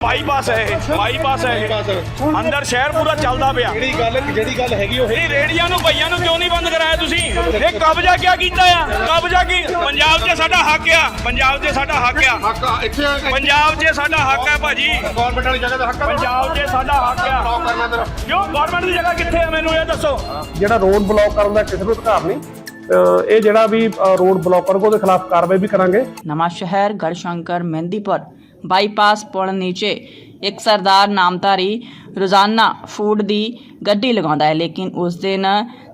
Bypass ਹੈ ਇਹ bypass ਹੈ ਇਹ। ਅੰਦਰ ਸ਼ਹਿਰ ਪੂਰਾ ਚੱਲਦਾ ਪਿਆ। ਜਿਹੜੀ ਗੱਲ ਜਿਹੜੀ ਗੱਲ ਹੈਗੀ ਉਹ ਇਹ ਰੇੜੀਆਂ ਨੂੰ ਭਈਆਂ ਨੂੰ ਕਿਉਂ ਨਹੀਂ ਬੰਦ ਕਰਾਇਆ ਤੁਸੀਂ? ਇਹ ਕਬਜ਼ਾ ਕਿਆ ਕੀਤਾ ਆ? ਕਬਜ਼ਾ ਕੀ? ਪੰਜਾਬ 'ਚ ਸਾਡਾ ਹੱਕ ਆ। ਪੰਜਾਬ 'ਚ ਸਾਡਾ ਹੱਕ ਆ। ਹੱਕ ਆ, ਇੱਥੇ ਪੰਜਾਬ 'ਚ ਸਾਡਾ ਹੱਕ ਹੈ ਭਾਜੀ। ਗਵਰਨਮੈਂਟ ਵਾਲੀ ਜਗ੍ਹਾ ਦਾ ਹੱਕ ਆ। ਪੰਜਾਬ 'ਚ ਸਾਡਾ ਹੱਕ ਆ। ਬਲੌਕ ਕਰਨਾ ਤੇਰਾ ਕਿਉਂ? ਗਵਰਨਮੈਂਟ ਦੀ ਜਗ੍ਹਾ ਕਿੱਥੇ ਆ ਮੈਨੂੰ ਇਹ ਦੱਸੋ। ਜਿਹੜਾ ਰੋਡ ਬਲੌਕ ਕਰਨ ਦਾ ਕਿਸੇ ਨੂੰ ਅਧਿਕਾਰ ਨਹੀਂ ਅਹ ਇਹ ਜਿਹੜਾ ਵੀ ਰੋਡ ਬਲੌਕਰ ਕੋ ਉਹਦੇ ਖਿਲਾਫ ਕਾਰਵਾਈ ਵੀ ਕਰਾਂਗੇ। ਨਵਾਂ ਸ਼ਹਿਰ ਗੜਸ਼ੰਕਰ ਮਹਿੰਦੀਪੁਰ ਬਾਈਪਾਸ ਪੁਲ ਨੀਚੇ ਇੱਕ ਸਰਦਾਰ ਨਾਮਧਾਰੀ ਰੋਜ਼ਾਨਾ ਫੂਡ ਦੀ ਗੱਡੀ ਲਗਾਉਂਦਾ ਹੈ, ਲੇਕਿਨ ਉਸ ਦਿਨ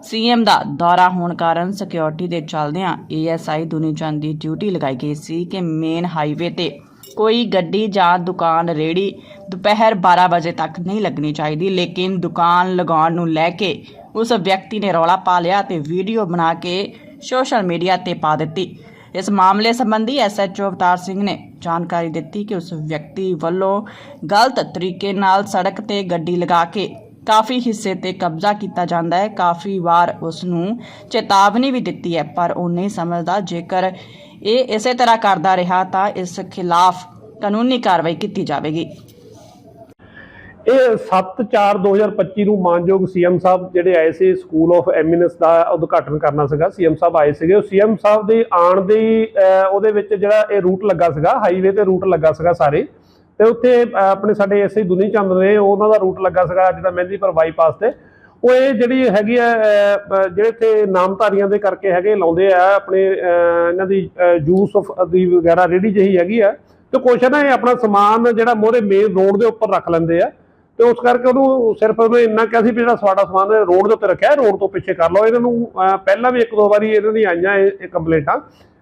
ਸੀਐਮ ਦਾ ਦੌਰਾ ਹੋਣ ਕਾਰਨ ਸਿਕਿਉਰਿਟੀ ਦੇ ਚੱਲਦਿਆਂ ਏਐਸਆਈ ਦੁਨੀਚੰਦ ਦੀ ਡਿਊਟੀ ਲਗਾਈ ਗਈ ਸੀ ਕਿ ਮੇਨ ਹਾਈਵੇ ਤੇ ਕੋਈ ਗੱਡੀ ਜਾਂ ਦੁਕਾਨ ਰੇੜੀ ਦੁਪਹਿਰ 12 ਵਜੇ ਤੱਕ ਨਹੀਂ ਲੱਗਣੀ ਚਾਹੀਦੀ, ਲੇਕਿਨ ਦੁਕਾਨ ਲਗਾਉਣ ਨੂੰ ਲੈ ਕੇ ਉਸ ਵਿਅਕਤੀ ਨੇ ਰੌਲਾ ਪਾ ਲਿਆ ਤੇ ਵੀਡੀਓ ਬਣਾ ਕੇ ਸੋਸ਼ਲ ਮੀਡੀਆ ਤੇ ਪਾ ਦਿੱਤੀ। ਇਸ ਮਾਮਲੇ ਸੰਬੰਧੀ ਐਸਐਚਓ ਅਵਤਾਰ ਸਿੰਘ ਨੇ ਜਾਣਕਾਰੀ ਦਿੱਤੀ ਕਿ ਉਸ ਵਿਅਕਤੀ ਵੱਲੋਂ ਗਲਤ ਤਰੀਕੇ ਨਾਲ ਸੜਕ ਤੇ ਗੱਡੀ ਲਗਾ ਕੇ ਕਾਫੀ ਹਿੱਸੇ ਤੇ ਕਬਜ਼ਾ ਕੀਤਾ ਜਾਂਦਾ ਹੈ। ਕਾਫੀ ਵਾਰ ਉਸ ਨੂੰ ਚੇਤਾਵਨੀ ਵੀ ਦਿੱਤੀ ਹੈ, ਪਰ ਉਹ ਨਹੀਂ ਸਮਝਦਾ। ਜੇਕਰ ਇਹ ਇਸੇ ਤਰ੍ਹਾਂ ਕਰਦਾ ਰਿਹਾ ਤਾਂ ਇਸ ਖਿਲਾਫ ਕਾਨੂੰਨੀ ਕਾਰਵਾਈ ਕੀਤੀ ਜਾਵੇਗੀ। ਇਹ 7/4/2025 ਨੂੰ ਮਾਨਯੋਗ ਸੀਐਮ ਸਾਹਿਬ ਜਿਹੜੇ ਆਏ ਸੀ ਸਕੂਲ ਆਫ ਐਮਿਨੈਂਸ ਦਾ ਉਦਘਾਟਨ ਕਰਨਾ ਸੀਗਾ, ਸੀਐਮ ਸਾਹਿਬ ਆਏ ਸੀਗੇ। ਉਹ ਸੀਐਮ ਸਾਹਿਬ ਦੇ ਆਣ ਦੀ ਉਹਦੇ ਵਿੱਚ ਜਿਹੜਾ ਇਹ ਰੂਟ ਲੱਗਾ ਸੀਗਾ ਹਾਈਵੇ ਤੇ ਰੂਟ ਲੱਗਾ ਸੀਗਾ ਸਾਰੇ। ਤੇ ਉੱਥੇ ਆਪਣੇ ਸਾਡੇ ਐਸਆਈ ਦੁਨੀ ਚੰਦ ਨੇ ਉਹਨਾਂ ਦਾ ਰੂਟ ਲੱਗਾ ਸੀਗਾ ਜਿਹੜਾ ਮਹਿੰਦੀਪੁਰ ਬਾਈਪਾਸ ਤੇ। ਉਹ ਇਹ ਜਿਹੜੀ ਹੈਗੀ ਆ ਜਿਹੜੇ ਤੇ ਨਾਮਧਾਰੀਆਂ ਦੇ ਕਰਕੇ ਹੈਗੇ, ਲਾਉਂਦੇ ਆ, ਆਪਣੇ ਇਹਨਾਂ ਦੀ ਜੂਸ ਦੀ ਵਗੈਰਾ ਰੇੜੀ ਜਿਹੀ ਹੈਗੀ ਆ। ਤੇ ਕੁਛ ਨਾ ਇਹ ਆਪਣਾ ਸਮਾਨ ਜਿਹੜਾ ਮੋਰੇ ਮੇਨ ਰੋਡ ਦੇ ਉੱਪਰ ਰੱਖ ਲੈਂਦੇ ਆ। ਤੇ ਉਸ ਕਰਕੇ ਉਹਨੂੰ ਸਿਰਫ ਉਹਨੇ ਇੰਨਾ ਕਿਹਾ ਸੀ ਵੀ ਜਿਹੜਾ ਸਾਡਾ ਸਮਾਨ ਰੋਡ ਦੇ ਉੱਤੇ ਰੱਖਿਆ, ਰੋਡ ਤੋਂ ਪਿੱਛੇ ਕਰ ਲਓ। ਇਹਨਾਂ ਨੂੰ ਪਹਿਲਾਂ ਵੀ ਇੱਕ ਦੋ ਵਾਰੀ ਇਹਨਾਂ ਦੀ ਆਈਆਂ ਇਹ ਇਹ ਕੰਪਲੇਂਟਾਂ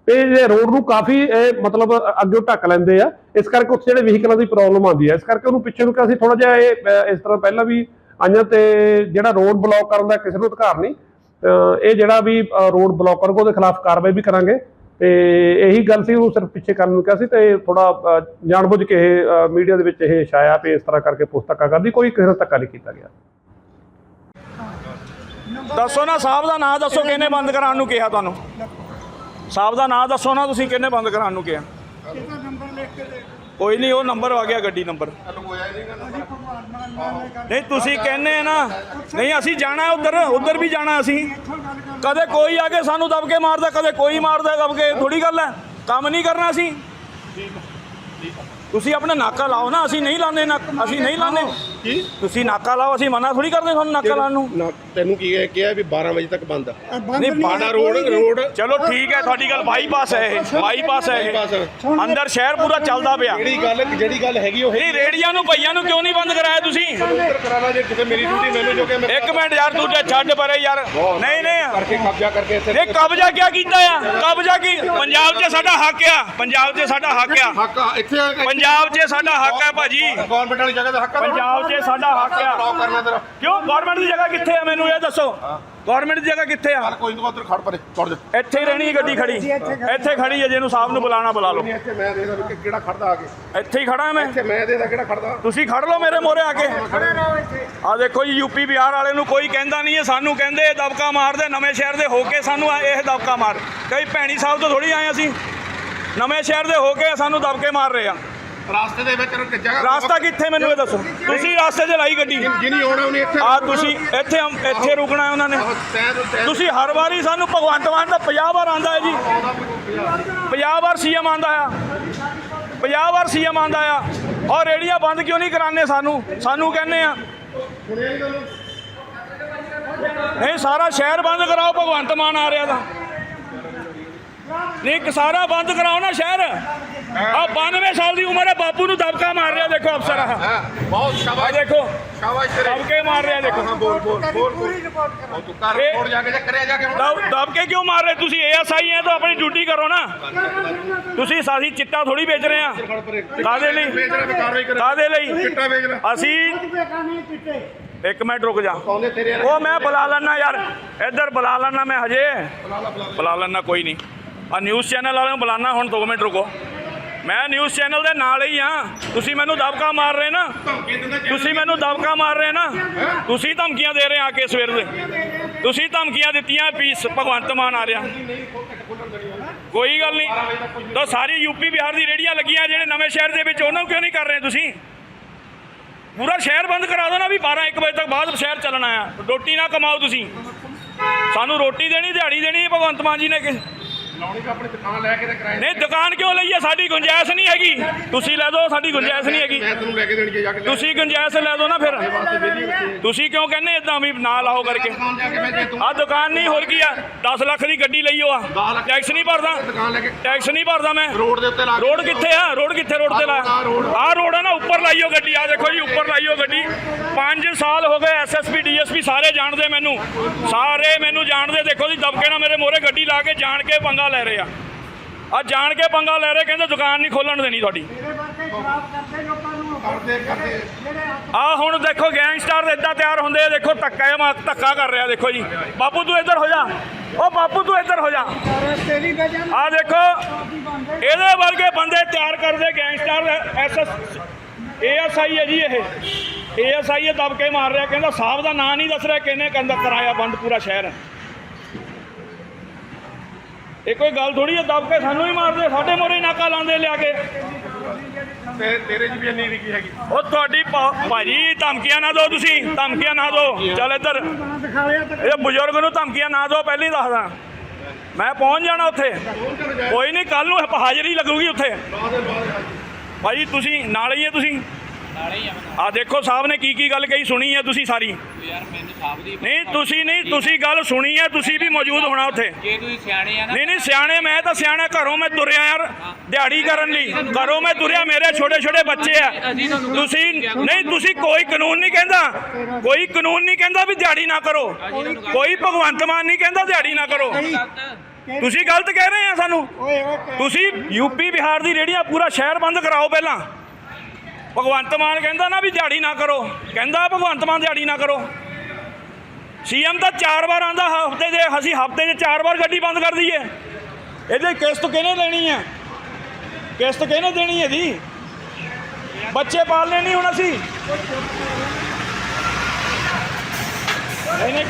ਤੇ ਇਹ ਰੋਡ ਨੂੰ ਕਾਫੀ, ਇਹ ਮਤਲਬ ਅੱਗੇ ਢੱਕ ਲੈਂਦੇ ਆ। ਇਸ ਕਰਕੇ ਉੱਥੇ ਜਿਹੜੇ ਵਹੀਕਲਾਂ ਦੀ ਪ੍ਰੋਬਲਮ ਆਉਂਦੀ ਹੈ ਇਸ ਕਰਕੇ ਉਹਨੂੰ ਪਿੱਛੇ ਨੂੰ ਕਿਹਾ ਸੀ ਥੋੜਾ ਜਿਹਾ ਇਹ ਇਸ ਤਰ੍ਹਾਂ ਪਹਿਲਾਂ ਵੀ ਆਈਆਂ ਤੇ ਜਿਹੜਾ ਰੋਡ ਬਲੌਕ ਕਰਨ ਦਾ ਕਿਸੇ ਨੂੰ ਅਧਿਕਾਰ ਨਹੀਂ। ਇਹ ਜਿਹੜਾ ਵੀ ਰੋਡ ਬਲੌਕਰ ਕੋ ਉਹਦੇ ਖਿਲਾਫ ਕਾਰਵਾਈ ਵੀ ਕਰਾਂਗੇ। ਤੇ ਇਹੀ ਗੱਲ ਸੀ, ਉਹ ਸਿਰਫ ਪਿੱਛੇ ਕਰਨ ਨੂੰ ਕਿਹਾ ਸੀ ਤੇ ਥੋੜਾ ਜਾਣਬੁੱਝ ਕੇ ਇਹ ਮੀਡੀਆ ਦੇ ਵਿੱਚ ਇਹ ਛਾਇਆ ਵੀ ਇਸ ਤਰ੍ਹਾਂ ਕਰਕੇ ਪੁਸਤਕ ਕਰਦੀ, ਕੋਈ ਕਿਸੇ ਨਾਲ ਧੱਕਾ ਨਹੀਂ ਕੀਤਾ ਗਿਆ। ਦੱਸੋ ਨਾ, ਸਾਹਿਬ ਦਾ ਨਾਂ ਦੱਸੋ, ਕਿਹਨੇ ਬੰਦ ਕਰਾਉਣ ਨੂੰ ਕਿਹਾ ਤੁਹਾਨੂੰ? ਸਾਹਿਬ ਦਾ ਨਾਂ ਦੱਸੋ ਨਾ, ਤੁਸੀਂ ਕਿਹਨੇ ਬੰਦ ਕਰਾਉਣ ਨੂੰ ਕਿਹਾ? ਕੋਈ ਨਹੀਂ, ਉਹ ਨੰਬਰ ਆ ਗਿਆ, ਗੱਡੀ ਨੰਬਰ। ਨਹੀਂ, ਤੁਸੀਂ ਕਹਿੰਦੇ ਨਾ, ਨਹੀਂ, ਅਸੀਂ ਜਾਣਾ ਉਧਰ ਉਧਰ ਵੀ ਜਾਣਾ ਅਸੀਂ। ਕਦੇ ਕੋਈ ਆ ਕੇ ਸਾਨੂੰ ਦਬ ਕੇ ਮਾਰਦਾ, ਕਦੇ ਕੋਈ ਮਾਰਦਾ, ਦਬ ਕੇ ਥੋੜੀ ਗੱਲ ਹੈ। ਕੰਮ ਨਹੀਂ ਕਰਨਾ ਅਸੀਂ। ਤੁਸੀਂ ਆਪਣਾ ਨਾਕਾ ਲਾਓ ਨਾ, ਅਸੀਂ ਨਹੀਂ ਲਾਉਂਦੇ ਨਾ, ਅਸੀਂ ਨਹੀਂ ਲਾਉਂਦੇ। ਕੀ? ਤੁਸੀਂ ਨਾਕਾ ਲਾਓ ਅਸੀਂ ਮਨਾ ਥੋੜੀ ਕਰਦੇ ਤੁਹਾਨੂੰ ਨਾਕਾ ਲਾਉਣ ਨੂੰ। ਨਾ ਤੈਨੂੰ ਕੀ ਹੈ ਕਿਹਾ ਵੀ 12 ਵਜੇ ਤੱਕ ਬੰਦ ਆ? ਨਹੀਂ ਬਾਣਾ ਰੋਡ ਰੋਡ। ਚਲੋ ਠੀਕ ਹੈ ਤੁਹਾਡੀ ਗੱਲ ਬਾਈਪਾਸ ਹੈ ਇਹ ਬਾਈਪਾਸ ਹੈ ਇਹ। ਅੰਦਰ ਸ਼ਹਿਰ ਪੂਰਾ ਚੱਲਦਾ ਪਿਆ। ਜਿਹੜੀ ਗੱਲ ਜਿਹੜੀ ਗੱਲ ਹੈਗੀ ਉਹ ਇਹ ਰੇੜੀਆਂ ਨੂੰ ਭਈਆਂ ਨੂੰ ਕਿਉਂ ਨਹੀਂ ਬੰਦ ਕਰਾਇਆ ਤੁਸੀਂ? ਉੱਧਰ ਕਰਾਣਾ ਜੇ ਕਿਤੇ ਮੇਰੀ ਡਿਊਟੀ ਮੈਨੂੰ ਜੋ ਕਿ ਮੈਂ ਇੱਕ ਮਿੰਟ ਯਾਰ ਤੂੰ ਤੇ ਛੱਡ ਪਰੇ ਯਾਰ। ਨਹੀਂ ਨਹੀਂ। ਕਰਕੇ ਕਬਜ਼ਾ ਕਰਕੇ ਇੱਥੇ ਇਹ ਕਬਜ਼ਾ ਕਿਆ ਕੀਤਾ ਆ? ਕਬਜ਼ਾ ਕੀ? ਪੰਜਾਬ 'ਚ ਸਾਡਾ ਹੱਕ ਆ। ਪੰਜਾਬ 'ਚ ਸਾਡਾ ਹੱਕ ਆ। ਹੱਕ ਆ, ਇੱਥੇ ਪੰਜਾਬ 'ਚ ਸਾਡਾ ਹੱਕ ਹੈ ਭਾਜੀ। ਗਵਰਨਮੈਂਟ ਵਾਲੀ ਜਗ੍ਹਾ ਦਾ ਹੱਕ ਆ ਪੰਜਾਬ 'ਚ ਸਾਡਾ ਹੱਕ ਆ। ਬਲੌਕ ਕਰਨਾ ਤੇਰਾ। ਕਿਉਂ? ਗਵਰਨਮੈਂਟ ਦੀ ਜਗ੍ਹਾ ਕਿੱਥੇ ਆ ਮੈਨੂੰ ਇਹ ਦੱਸੋ? ਗਵਰਨਮੈਂਟ ਦੀ ਜਗ੍ਹਾ ਕਿੱਥੇ ਆ? ਚੱਲ ਕੋਈ ਨਹੀਂ ਉੱਧਰ ਖੜ ਪਰੇ ਤੁਰ ਜਾ। ਇੱਥੇ ਹੀ ਰਹਿਣੀ ਹੈ ਗੱਡੀ ਖੜੀ। ਇੱਥੇ ਖੜੀ। ਹੈ ਜਿਹਨੂੰ ਸਾਹਿਬ ਨੂੰ ਬੁਲਾਣਾ ਬੁਲਾ ਲਓ। ਇੱਥੇ ਮੈਂ ਦੇਖਦਾ ਵੀ ਕਿ ਕਿਹੜਾ ਖੜਦਾ ਆ ਕੇ। ਇੱਥੇ ਹੀ ਖੜਾ ਮੈਂ। ਇੱਥੇ ਮੈਂ ਦੇਖਦਾ ਕਿਹੜਾ ਖੜਦਾ। ਤੁਸੀਂ ਖੜ ਲਓ ਮੇਰੇ ਮੋਰੇ ਆ ਕੇ। ਆ ਦੇਖੋ ਜੀ ਯੂਪੀ ਬਿਹਾਰ ਵਾਲੇ ਨੂੰ ਕੋਈ ਕਹਿੰਦਾ ਨਹੀਂ ਇਹ ਸਾਨੂੰ ਕਹਿੰਦੇ ਇਹ ਦਬਕਾ ਮਾਰਦੇ ਨਵੇਂ ਸ਼ਹਿਰ ਦੇ ਹੋ ਕੇ ਸਾਨੂੰ ਇਹ ਦਬਕਾ ਮਾਰ। ਕਈ ਭੈਣੀ ਸਾਹਿਬ ਤੋਂ ਥੋੜੀ ਆਏ ਅਸੀਂ। ਨਵੇਂ ਸ਼ਹਿਰ ਦੇ ਹੋ ਕੇ ਸਾਨੂੰ ਦਬਕੇ ਮਾਰ ਰਹੇ ਆ। ਰਾਸਤੇ ਦੇ ਵਿੱਚ ਰੁਕ ਜਗ੍ਹਾ ਰਾਸਤਾ ਕਿੱਥੇ ਮੈਨੂੰ ਇਹ ਦੱਸੋ? ਤੁਸੀਂ ਰਾਸਤੇ 'ਚ ਲਾਈ ਗੱਡੀ? ਜਿਨੀ ਆਉਣਾ ਉਹਨੇ ਇੱਥੇ ਆ ਤੁਸੀਂ ਇੱਥੇ ਇੱਥੇ ਰੁਕਣਾ ਹੈ ਉਹਨਾਂ ਨੇ। ਤੁਸੀਂ ਹਰ ਵਾਰੀ ਸਾਨੂੰ ਭਗਵੰਤ ਮਾਨ ਦਾ 50 ਵਾਰ ਆਂਦਾ ਹੈ ਜੀ। 50 ਵਾਰ ਸੀਐਮ ਆਂਦਾ ਆ। 50 ਵਾਰ ਸੀਐਮ ਆਂਦਾ ਆ। ਔਰ ਰੇੜੀਆਂ ਬੰਦ ਕਿਉਂ ਨਹੀਂ ਕਰਾਉਂਦੇ ਸਾਨੂੰ? ਸਾਨੂੰ ਕਹਿੰਦੇ ਆ। ਨਹੀਂ ਸਾਰਾ ਸ਼ਹਿਰ ਬੰਦ ਕਰਾਓ ਭਗਵੰਤ ਮਾਨ ਆ ਰਿਹਾ ਤਾਂ। ਨਹੀਂ ਇੱਕ ਸਾਰਾ ਬੰਦ ਕਰਾਓ ਨਾ ਸ਼ਹਿਰ। ਆ 92 ਸਾਲ ਦੀ ਉਮਰ ਹੈ ਬਾਪੂ ਨੂੰ ਦਬਕਾ ਮਾਰ ਰਿਹਾ ਦੇਖੋ ਅਫਸਰ ਆ ਹਾਂ ਬਹੁਤ ਆ ਸ਼ਾਬਾਸ਼ ਦੇਖੋ ਸ਼ਾਬਾਸ਼ ਤੇਰੇ। ਦਬਕੇ ਮਾਰ ਰਿਹਾ ਦੇਖੋ। ਹਾਂ ਬੋਲ ਬੋਲ ਬੋਲ ਬੋਲ। ਤੂੰ ਕਰ ਰਿਪੋਰਟ ਜਾ ਕੇ ਤੇ ਕਰਿਆ ਜਾ ਕੇ ਦਬਕੇ ਕਿਉਂ ਮਾਰ ਰਹੇ? ਤੁਸੀਂ ਏਐਸਆਈ ਹੈ ਤਾਂ ਆਪਣੀ ਡਿਊਟੀ ਕਰੋ ਨਾ। ਤੁਸੀਂ ਸਾਡੀ ਚਿੱਟਾ ਥੋੜੀ ਵੇਚ ਰਹੇ ਆ। ਕਾਹਦੇ ਲਈ? ਕਾਦੇ ਲਈ ਚਿੱਟਾ ਵੇਚ ਰਿਹਾ। ਅਸੀਂ ਇੱਕ ਮਿੰਟ ਰੁਕ ਜਾ। ਕੌਂਦੇ ਉਹ ਮੈਂ ਬੁਲਾ ਲੈਣਾ ਯਾਰ। ਇੱਧਰ ਬੁਲਾ ਲੈਣਾ ਮੈਂ ਹਜੇ। ਬੁਲਾ ਲੈਣਾ ਕੋਈ ਨਹੀਂ। ਆ ਨਿਊਜ਼ ਚੈਨਲ ਵਾਲਿਆਂ ਨੂੰ ਬੁਲਾਣਾ ਹੁਣ 2 ਮਿੰਟ ਰੁਕੋ। ਮੈਂ ਨਿਊਜ਼ ਚੈਨਲ ਦੇ ਨਾਲ ਹੀ ਆ ਤੁਸੀਂ ਮੈਨੂੰ ਦਬਕਾ ਮਾਰ ਰਹੇ ਨਾ। ਤੁਸੀਂ ਮੈਨੂੰ ਦਬਕਾ ਮਾਰ ਰਹੇ ਨਾ। ਤੁਸੀਂ ਧਮਕੀਆਂ ਦੇ ਰਹੇ ਆ ਕੇ ਸਵੇਰ ਦੇ। ਤੁਸੀਂ ਧਮਕੀਆਂ ਦਿੱਤੀਆਂ ਪੀਸ ਭਗਵੰਤ ਮਾਨ ਆ ਰਿਹਾ। ਕੋਈ ਗੱਲ ਨਹੀਂ। ਤਾਂ ਸਾਰੀ ਯੂਪੀ ਬਿਹਾਰ ਦੀ ਰੇੜੀਆਂ ਲੱਗੀਆਂ ਜਿਹੜੇ ਨਵੇਂ ਸ਼ਹਿਰ ਦੇ ਵਿੱਚ ਉਹਨਾਂ ਨੂੰ ਕਿਉਂ ਨਹੀਂ ਕਰ ਰਹੇ ਤੁਸੀਂ? ਪੂਰਾ ਸ਼ਹਿਰ ਬੰਦ ਕਰਾ ਦੋ ਨਾ ਵੀ 12 1 ਵਜੇ ਤੱਕ ਬਾਅਦ ਸ਼ਹਿਰ ਚੱਲਣਾ ਆ। ਰੋਟੀ ਨਾ ਕਮਾਓ ਤੁਸੀਂ। ਸਾਨੂੰ ਰੋਟੀ ਦੇਣੀ ਦਿਹਾੜੀ ਦੇਣੀ ਭਗਵੰਤ ਮਾਨ ਜੀ ਨੇ ਕਿ ਲਾਉਣੀ ਤਾਂ ਆਪਣੀ ਦੁਕਾਨ ਲੈ ਕੇ ਤੇ ਕਿਰਾਏ ਨਹੀਂ ਦੁਕਾਨ ਕਿਉਂ ਲਈ ਹੈ? ਸਾਡੀ ਗੁੰਜਾਇਸ਼ ਨਹੀਂ ਹੈਗੀ। ਤੁਸੀਂ ਲੈ ਦਿਓ ਸਾਡੀ ਗੁੰਜਾਇਸ਼ ਨਹੀਂ ਹੈਗੀ। ਮੈਂ ਤੈਨੂੰ ਲੈ ਕੇ ਦੇਣੀ ਹੈ ਜਾ ਕੇ। ਲੈ। ਤੁਸੀਂ ਗੁੰਜਾਇਸ਼ ਲੈ ਦਿਓ ਨਾ ਫਿਰ। ਤੁਸੀਂ ਕਿਉਂ ਕਹਿੰਦੇ ਇਦਾਂ ਵੀ ਨਾ ਲਾਓ ਕਰਕੇ? ਦੁਕਾਨ ਜਾ ਕੇ ਮੈਂ ਦੇ ਤੂੰ ਆ ਦੁਕਾਨ ਨਹੀਂ ਹੋਰ ਕੀ ਆ? 10 ਲੱਖ ਦੀ ਗੱਡੀ ਲਈ ਆ। 10 ਲੱਖ ਟੈਕਸ ਨਹੀਂ ਭਰਦਾ। ਦੁਕਾਨ ਲੈ ਕੇ ਟੈਕਸ ਨਹੀਂ ਭਰਦਾ ਮੈਂ। ਰੋਡ ਦੇ ਉੱਤੇ ਲਾ ਕੇ ਰੋਡ ਕਿੱਥੇ ਆ? ਰੋਡ ਕਿੱਥੇ ਰੋਡ ਤੇ ਲਾ? ਆਹ ਰੋਡ, ਆਹ ਰੋਡ ਆ ਨਾ ਉੱਪਰ ਲਾਈਓ ਗੱਡੀ। ਆ ਦੇਖੋ ਜੀ ਉੱਪਰ ਲਾਈਓ ਗੱਡੀ। 5 ਸਾਲ ਹੋ ਗਏ ਐਸਐਸਪੀ ਡੀਐਸਪੀ ਸਾਰੇ ਜਾਣਦੇ ਮੈਨੂੰ। ਸਾਰੇ ਮੈਨੂੰ ਜਾਣਦੇ। ਦੇਖੋ ਜੀ ਦਬਕੇ ਨਾਲ ਮੇਰੇ ਮੋਰੇ ਗੱਡੀ ਲਾ ਕੇ ਜਾਣ ਕੇ ਪੰਗਾ ਲੈ ਰਹੇ ਆ। ਆ ਜਾਣ ਕੇ ਪੰਗਾ ਲੈ ਰਹੇ ਕਹਿੰਦੇ ਦੁਕਾਨ ਨਹੀਂ ਖੋਲਣ ਦੇਣੀ ਤੁਹਾਡੀ। ਕਰਦੇ ਕਰਦੇ ਆ ਹੁਣ ਦੇਖੋ ਗੈਂਗਸਟਰ ਇਦਾਂ ਤਿਆਰ ਹੁੰਦੇ ਆ ਦੇਖੋ ਧੱਕਾ ਮਾ- ਧੱਕਾ ਕਰ ਰਿਹਾ ਦੇਖੋ ਜੀ। ਬਾਪੂ ਤੂੰ ਇੱਧਰ ਹੋ ਜਾ। ਓ ਬਾਪੂ ਤੂੰ ਇੱਧਰ ਹੋ ਜਾ। ਆ ਦੇਖੋ ਇਹਦੇ ਵਰਗੇ ਬੰਦੇ ਤਿਆਰ ਕਰਦੇ ਗੈਂਗਸਟਰ ਐਸਐਸ ਏਐਸਆਈ ਹੈ ਜੀ ਇਹ। ਏਐਸਆਈ ਇਹ ਦਬਕੇ ਮਾਰ ਰਿਹਾ ਕਹਿੰਦਾ ਸਾਹਿਬ ਦਾ ਨਾਂ ਨਹੀਂ ਦੱਸ ਰਿਹਾ ਕਿਹਨੇ ਕਹਿੰਦਾ ਕਰਾਇਆ ਬੰਦ ਪੂਰਾ ਸ਼ਹਿਰ। ਇਹ ਕੋਈ ਗੱਲ ਥੋੜੀ ਹੈ ਦਬਕੇ ਸਾਨੂੰ ਹੀ ਮਾਰਦੇ ਸਾਡੇ ਮੋਰੇ ਨਾਕਾ ਲਾਉਂਦੇ ਲਿਆ ਕੇ। ਤੇ ਤੇਰੇ ਜੀ ਵੀ ਇੰਨੀ ਨਹੀਂ ਹੈਗੀ। ਉਹ ਤੁਹਾਡੀ ਭਾ- ਭਾਜੀ ਧਮਕੀਆਂ ਨਾ ਦਿਓ ਤੁਸੀਂ ਧਮਕੀਆਂ ਨਾ ਦਿਓ। ਚੱਲ ਇੱਧਰ। ਇਹ ਬਜ਼ੁਰਗ ਨੂੰ ਧਮਕੀਆਂ ਨਾ ਦਿਓ ਪਹਿਲਾਂ ਹੀ ਦੱਸਦਾ। ਮੈਂ ਪਹੁੰਚ ਜਾਣਾ ਉੱਥੇ। ਕੋਈ ਨਹੀਂ ਕੱਲ ਨੂੰ ਹਾਜ਼ਰੀ ਲੱਗੂਗੀ ਉੱਥੇ। ਭਾਜੀ ਤੁਸੀਂ ਨਾਲ ਹੀ ਹੈ ਤੁਸੀਂ। ਆ ਦੇਖੋ ਸਾਹਿਬ ਨੇ ਕੀ ਕੀ ਗੱਲ ਕਹੀ ਸੁਣੀ ਹੈ ਤੁਸੀਂ ਸਾਰੀ। ਨਹੀਂ ਤੁਸੀਂ ਨਹੀਂ ਤੁਸੀਂ ਗੱਲ ਸੁਣੀ ਹੈ ਤੁਸੀਂ ਵੀ ਮੌਜੂਦ ਹੋਣਾ ਉੱਥੇ। ਜੇ ਤੁਸੀਂ ਸਿਆਣੇ ਆ ਨਾ ਨਹੀਂ ਨਹੀਂ ਸਿਆਣੇ ਮੈਂ ਤਾਂ ਸਿਆਣਾ ਘਰੋਂ ਮੈਂ ਤੁਰਿਆ ਯਾਰ ਦਿਹਾੜੀ ਕਰਨ ਲਈ। ਘਰੋਂ ਮੈਂ ਤੁਰਿਆ ਮੇਰੇ ਛੋਟੇ ਛੋਟੇ ਬੱਚੇ ਆ। ਤੁਸੀਂ ਨਹੀਂ ਤੁਸੀਂ ਕੋਈ ਕਾਨੂੰਨ ਨਹੀਂ ਕਹਿੰਦਾ। ਕੋਈ ਕਾਨੂੰਨ ਨਹੀਂ ਕਹਿੰਦਾ ਵੀ ਦਿਹਾੜੀ ਨਾ ਕਰੋ। ਕੋਈ ਭਗਵੰਤ ਮਾਨ ਨਹੀਂ ਕਹਿੰਦਾ ਦਿਹਾੜੀ ਨਾ ਕਰੋ। ਤੁਸੀਂ ਗਲਤ ਕਹਿ ਰਹੇ ਆ ਸਾਨੂੰ। ਤੁਸੀਂ ਯੂਪੀ ਬਿਹਾਰ ਦੀ ਰੇੜੀਆਂ ਪੂਰਾ ਸ਼ਹਿਰ ਬੰਦ ਕਰਾਓ ਪਹਿਲਾਂ। ਭਗਵੰਤ ਮਾਨ ਕਹਿੰਦਾ ਨਾ ਵੀ ਦਿਹਾੜੀ ਨਾ ਕਰੋ। ਕਹਿੰਦਾ ਭਗਵੰਤ ਮਾਨ ਦਿਹਾੜੀ ਨਾ ਕਰੋ। ਸੀਐਮ ਤਾਂ ਚਾਰ ਵਾਰ ਆਂਦਾ, ਹਫ਼ਤੇ ਦੇ, ਅਸੀਂ ਹਫ਼ਤੇ 'ਚ ਚਾਰ ਵਾਰ ਗੱਡੀ ਬੰਦ ਕਰ ਦਈਏ। ਇਹਦੇ ਕਿਸ਼ਤ ਕਿਹਨੇ ਲੈਣੀ ਹੈ? ਕਿਸ਼ਤ ਕਿਹਨੇ ਦੇਣੀ ਹੈ ਜੀ? ਬੱਚੇ ਪਾਲਣੇ ਨਹੀਂ ਹੁਣ ਅਸੀਂ। ਨਹੀਂ